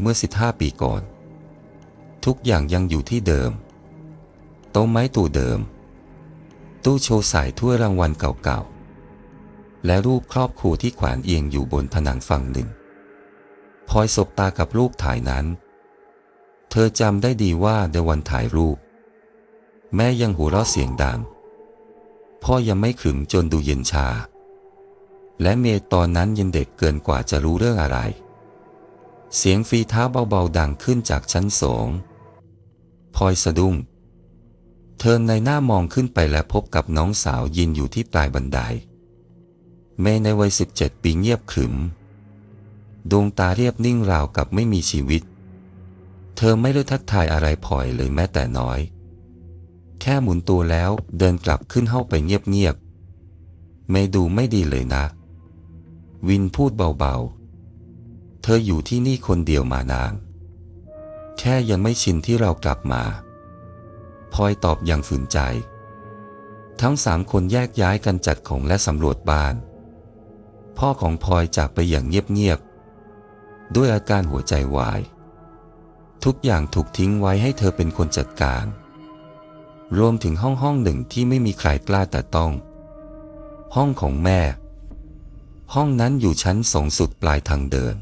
เมื่อ 15 ปีก่อน ทุกอย่างยังอยู่ที่เดิม โต๊ะไม้ตู้เดิม ตู้โชว์สายถ้วยรางวัลเก่าๆ และรูปครอบครัวที่แขวนเอียงอยู่บนผนังฝั่งหนึ่งพลอยสบตากับรูปถ่ายนั้น เธอจำได้ดีว่าในวันถ่ายรูป แม่ยังหัวเราะเสียงดัง พ่อยังไม่ขรึมจนดูเย็นชา และเมตอนนั้นยังเด็กเกินกว่าจะรู้เรื่องอะไร เสียงฝีเท้าเบาๆดังขึ้นจากชั้นสองพลอยสะดุ้ง เธอในหน้ามองขึ้นไปและพบกับน้องสาวยืนอยู่ที่ปลายบันไดเมยในวัย 17 ปีเงียบขรึม ดวงตาเรียบนิ่งราวกับไม่มีชีวิต เธอไม่ได้ทักทายอะไรพลอยเลยแม้แต่น้อย แค่หมุนตัวแล้วเดินกลับขึ้นห้องไปเงียบๆไม่ดูไม่ดีเลยนะ วินพูดเบาๆ ธออยู่ที่นี่คนเดียวมานาน แค่ยังไม่ชินที่เรากลับมาพลอยตอบอย่างฝืนใจ ทั้งสามคนแยกย้ายกันจัดของและสำรวจบ้าน พ่อของพลอยจากไปอย่างเงียบๆ ด้วยอาการหัวใจวาย ทุกอย่างถูกทิ้งไว้ให้เธอเป็นคนจัดการ รวมถึงห้องห้องหนึ่งที่ไม่มีใครกล้าแต่ต้อง ห้องของแม่ ห้องนั้นอยู่ชั้นสองสุดปลายทางเดิน